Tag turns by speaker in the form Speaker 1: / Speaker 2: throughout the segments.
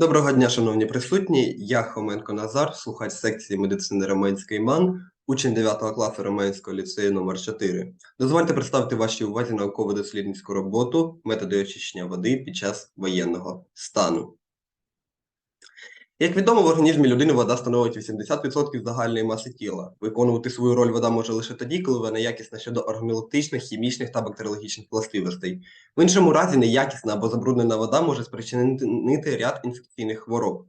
Speaker 1: Доброго дня, шановні присутні. Я Хоменко Назар, слухач секції медицини Романський МАН, учень 9 класу Романського ліцею номер 4 Дозвольте представити вашій увазі науково-дослідницьку роботу методи очищення води під час воєнного стану. Як відомо, в організмі людини вода становить 80% загальної маси тіла. Виконувати свою роль вода може лише тоді, коли вона якісна щодо органолептичних, хімічних та бактеріологічних властивостей. В іншому разі неякісна або забруднена вода може спричинити ряд інфекційних хвороб.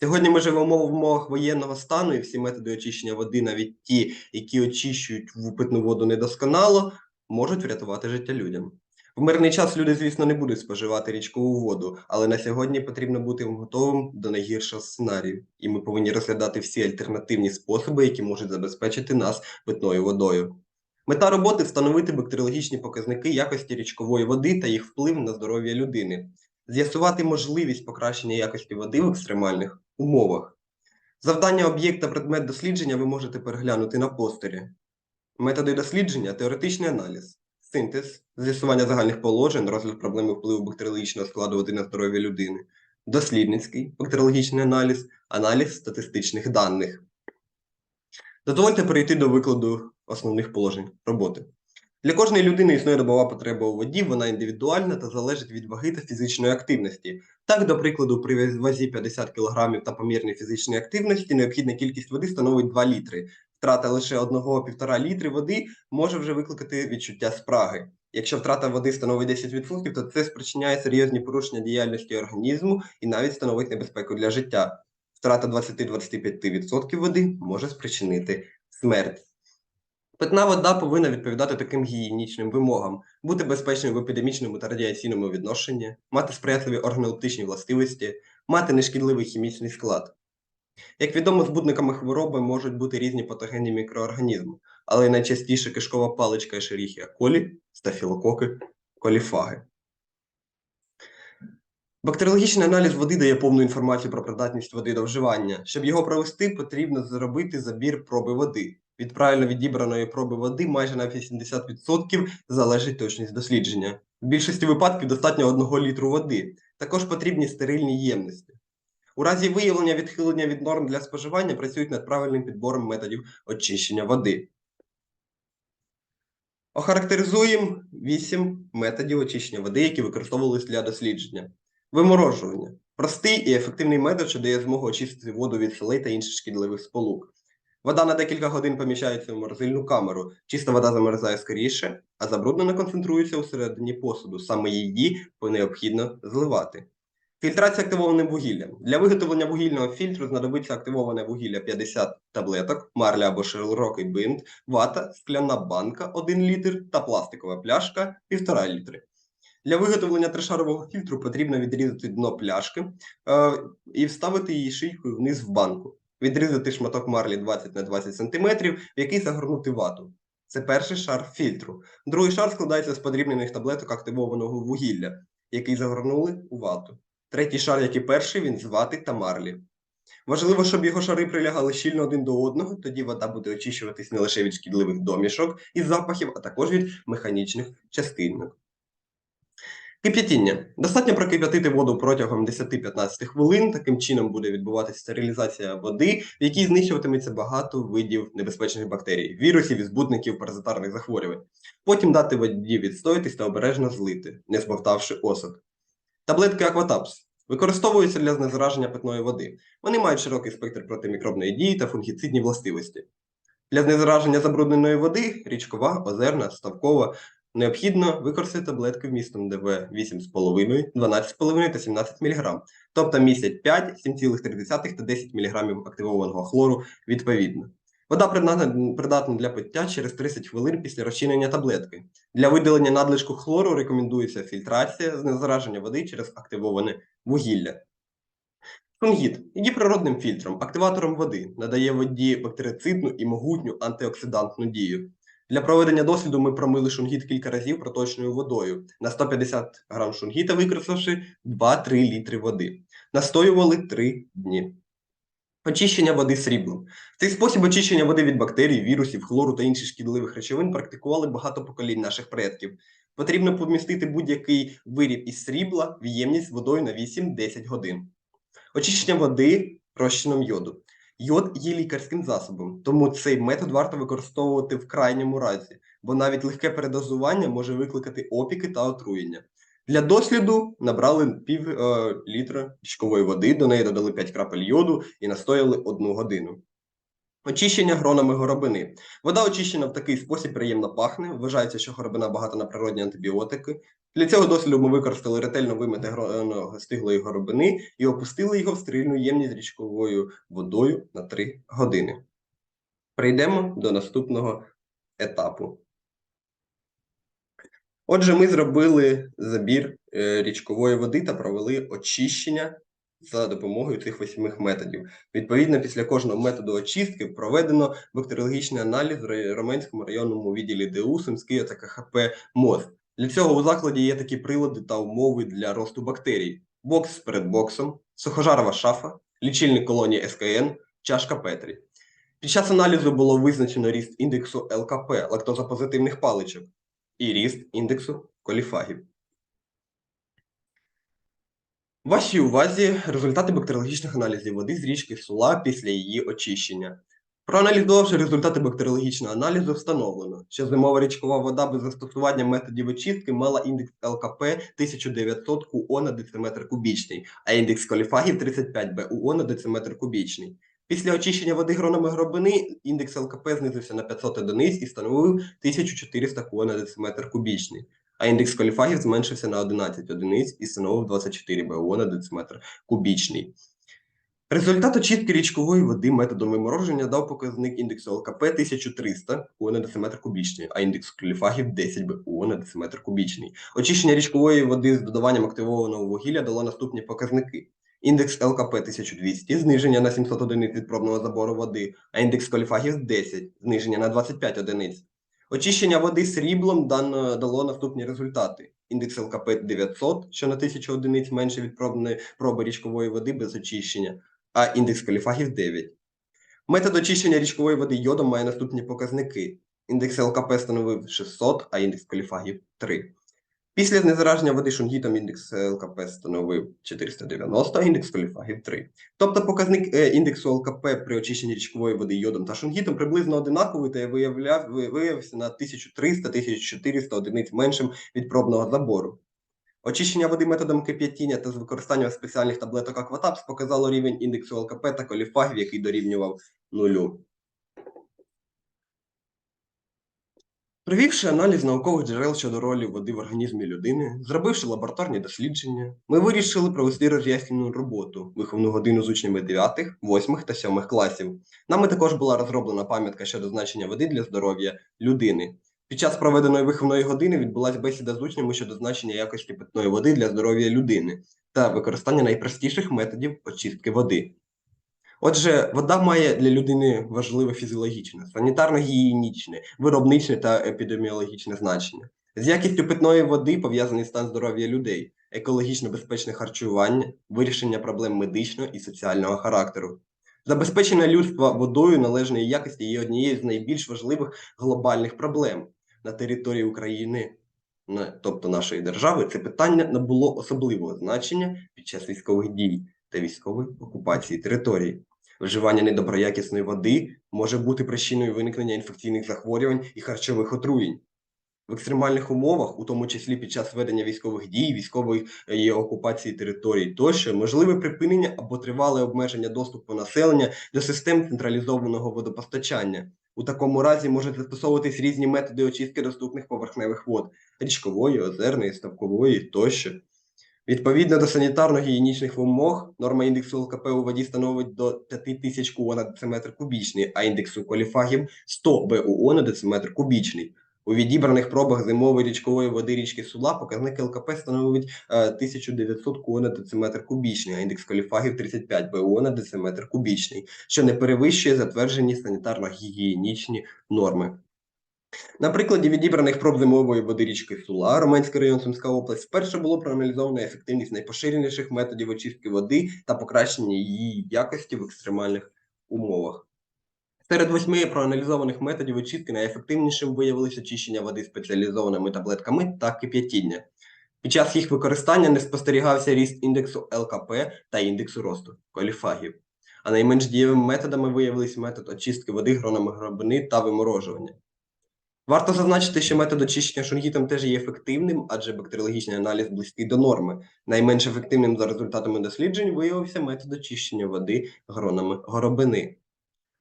Speaker 1: Сьогодні ми живемо в умовах воєнного стану, і всі методи очищення води, навіть ті, які очищують питну воду недосконало, можуть врятувати життя людям. В мирний час люди, звісно, не будуть споживати річкову воду, але на сьогодні потрібно бути готовим до найгіршого сценарію, і ми повинні розглядати всі альтернативні способи, які можуть забезпечити нас питною водою. Мета роботи встановити бактеріологічні показники якості річкової води та їх вплив на здоров'я людини, з'ясувати можливість покращення якості води в екстремальних умовах. Завдання об'єкта предмет дослідження ви можете переглянути на постері. Методи дослідження теоретичний аналіз синтез, з'ясування загальних положень, розгляд проблеми впливу бактеріологічного складу води на здоров'я людини, дослідницький бактеріологічний аналіз, аналіз статистичних даних. Дозвольте перейти до викладу основних положень роботи. Для кожної людини існує добова потреба у воді, вона індивідуальна та залежить від ваги та фізичної активності. Так, до прикладу, при вазі 50 кг та помірній фізичній активності необхідна кількість води становить 2 літри, втрата лише 1-1,5 літри води може вже викликати відчуття спраги. Якщо втрата води становить 10%, то це спричиняє серйозні порушення діяльності організму і навіть становить небезпеку для життя. Втрата 20-25% води може спричинити смерть. Питна вода повинна відповідати таким гігієнічним вимогам, бути безпечною в епідемічному та радіаційному відношенні, мати сприятливі органолептичні властивості, мати нешкідливий хімічний склад. Як відомо, збудниками хвороби можуть бути різні патогенні мікроорганізми, але найчастіше кишкова паличка Ешеріхія колі, стафілококи, коліфаги. Бактеріологічний аналіз води дає повну інформацію про придатність води до вживання. Щоб його провести, потрібно зробити забір проби води. Від правильно відібраної проби води майже на 80% залежить точність дослідження. В більшості випадків достатньо 1 літру води. Також потрібні стерильні ємності. У разі виявлення відхилення від норм для споживання працюють над правильним підбором методів очищення води. Охарактеризуємо 8 методів очищення води, які використовувалися для дослідження. Виморожування простий і ефективний метод, що дає змогу очистити воду від солей та інших шкідливих сполук. Вода на декілька годин поміщається в морозильну камеру. Чиста вода замерзає скоріше, а забруднена концентрується у середині посуду. Саме її необхідно зливати. Фільтрація активованим вугіллям. Для виготовлення вугільного фільтру знадобиться активоване вугілля 50 таблеток, марля або широкий бинт, вата, скляна банка 1 літр та пластикова пляшка 1,5 літри. Для виготовлення трешарового фільтру потрібно відрізати дно пляшки е, і вставити її шийкою вниз в банку. Відрізати шматок марлі 20 на 20 см, в який загорнути вату. Це перший шар фільтру. Другий шар складається з подрібнених таблеток активованого вугілля, який загорнули у вату. Третій шар, як і перший, він з вати та марлі. Важливо, щоб його шари прилягали щільно один до одного, тоді вода буде очищуватись не лише від шкідливих домішок і запахів, а також від механічних частинок. Кип'ятіння. Достатньо прокип'ятити воду протягом 10-15 хвилин. Таким чином буде відбуватися стерилізація води, в якій знищуватиметься багато видів небезпечних бактерій, вірусів і збутників паразитарних захворювань. Потім дати воді відстоятись та обережно злити, не збовтавши осад. Таблетки Акватапс використовуються для знезараження питної води. Вони мають широкий спектр протимікробної дії та фунгіцидні властивості. Для знезараження забрудненої води річкова, озерна, ставкова необхідно використати таблетки вмістом ДВ 8,5, 12,5 та 17 мг, тобто містять 5, 7,3 та 10 мг активованого хлору відповідно. Вода придатна для пиття через 30 хвилин після розчинення таблетки. Для видалення надлишку хлору рекомендується фільтрація з незараження води через активоване вугілля. Шунгіт є природним фільтром, активатором води, надає воді бактерицидну і могутню антиоксидантну дію. Для проведення досліду ми промили шунгіт кілька разів проточною водою. На 150 г шунгіта використавши 2-3 літри води. Настоювали 3 дні. Очищення води сріблом. Цей спосіб очищення води від бактерій, вірусів, хлору та інших шкідливих речовин практикували багато поколінь наших предків. Потрібно помістити будь-який виріб із срібла в ємність водою на 8-10 годин. Очищення води розчином йоду. Йод є лікарським засобом, тому цей метод варто використовувати в крайньому разі, бо навіть легке передозування може викликати опіки та отруєння. Для досліду набрали пів е, літра річкової води, до неї додали 5 крапель йоду і настояли одну годину. Очищення гронами горобини. Вода очищена в такий спосіб приємно пахне. Вважається, що горобина багата на природні антибіотики. Для цього досліду ми використали ретельно вимите гроно стиглої горобини і опустили його в стерильну ємність річковою водою на 3 години. Перейдемо до наступного етапу. Отже, ми зробили забір е, річкової води та провели очищення за допомогою цих восьми методів. Відповідно, після кожного методу очистки проведено бактеріологічний аналіз в Роменському районному відділі ДУ Сумський та КХП МОЗ. Для цього у закладі є такі прилади та умови для росту бактерій: бокс перед боксом, сухожарова шафа, лічильник колонії СКН, чашка Петрі. Під час аналізу було визначено ріст індексу ЛКП лактозопозитивних паличок і ріст індексу коліфагів. Вашій увазі результати бактеріологічних аналізів води з річки Сула після її очищення. Проаналізувавши результати бактеріологічного аналізу, встановлено, що зимова річкова вода без застосування методів очистки мала індекс ЛКП 1900 КУО на дециметр кубічний, а індекс коліфагів 35 БУО на дециметр кубічний. Після очищення води гронами гробини індекс ЛКП знизився на 500 одиниць і становив 1400 КУО на дециметр кубічний, а індекс коліфагів зменшився на 11 одиниць і становив 24 БУО на дециметр кубічний. Результат очистки річкової води методом вимороження дав показник індексу ЛКП 1300 КУО на дециметр кубічний, а індекс кліфагів 10 БУО на дециметр кубічний. Очищення річкової води з додаванням активованого вугілля дало наступні показники. Індекс ЛКП 1200, зниження на 700 одиниць від пробного забору води, а індекс коліфагів 10, зниження на 25 одиниць. Очищення води сріблом дано, дало наступні результати. Індекс ЛКП 900, що на 1000 одиниць менше від пробної проби річкової води без очищення, а індекс каліфагів 9. Метод очищення річкової води йодом має наступні показники. Індекс ЛКП становив 600, а індекс каліфагів 3. Після знезараження води шунгітом індекс ЛКП становив 490, а індекс каліфагів 3. Тобто показник е, індексу ЛКП при очищенні річкової води йодом та шунгітом приблизно одинаковий та виявляв, виявився на 1300-1400 одиниць меншим від пробного забору. Очищення води методом кип'ятіння та з використанням спеціальних таблеток Акватапс показало рівень індексу ЛКП та коліфагів, який дорівнював нулю. Провівши аналіз наукових джерел щодо ролі води в організмі людини, зробивши лабораторні дослідження, ми вирішили провести роз'яснювальну роботу, виховну годину з учнями 9, 8 та 7 класів. Нами також була розроблена пам'ятка щодо значення води для здоров'я людини. Під час проведеної виховної години відбулася бесіда з учнями щодо значення якості питної води для здоров'я людини та використання найпростіших методів очистки води. Отже, вода має для людини важливе фізіологічне, санітарно-гігієнічне, виробничне та епідеміологічне значення. З якістю питної води пов'язаний стан здоров'я людей, екологічно безпечне харчування, вирішення проблем медичного і соціального характеру. Забезпечення людства водою належної якості є однією з найбільш важливих глобальних проблем на території України, тобто нашої держави. Це питання набуло особливого значення під час військових дій та військової окупації території. Вживання недоброякісної води може бути причиною виникнення інфекційних захворювань і харчових отруєнь. В екстремальних умовах, у тому числі під час ведення військових дій, військової е, окупації територій тощо, можливе припинення або тривале обмеження доступу населення до систем централізованого водопостачання. У такому разі можуть застосовуватись різні методи очистки доступних поверхневих вод річкової, озерної, ставкової тощо. Відповідно до санітарно-гігієнічних вимог, норма індексу ЛКП у воді становить до 5000 КУО на дециметр кубічний, а індексу коліфагів 100 БУО на дециметр кубічний. У відібраних пробах зимової річкової води річки Сула показник ЛКП становить е, 1900 КУО на дециметр кубічний, а індекс коліфагів 35 БУО на дециметр кубічний, що не перевищує затверджені санітарно-гігієнічні норми. На прикладі відібраних проб зимової води річки Сула, Романський район Сумська область, вперше було проаналізовано ефективність найпоширеніших методів очистки води та покращення її якості в екстремальних умовах. Серед восьми проаналізованих методів очистки найефективнішим виявилося очищення води спеціалізованими таблетками та кип'ятіння. Під час їх використання не спостерігався ріст індексу ЛКП та індексу росту коліфагів. А найменш дієвими методами виявились метод очистки води гронами гробини та виморожування. Варто зазначити, що метод очищення шунгітом теж є ефективним, адже бактеріологічний аналіз близький до норми. Найменш ефективним за результатами досліджень виявився метод очищення води гронами горобини.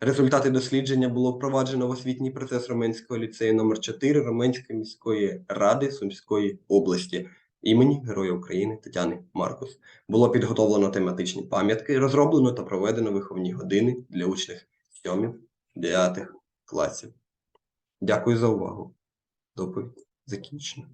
Speaker 1: Результати дослідження було впроваджено в освітній процес Роменського ліцею номер 4 Роменської міської ради Сумської області імені Героя України Тетяни Маркус. Було підготовлено тематичні пам'ятки, розроблено та проведено виховні години для учнів 7-9 класів. Дякую за увагу. Доповідь закінчена.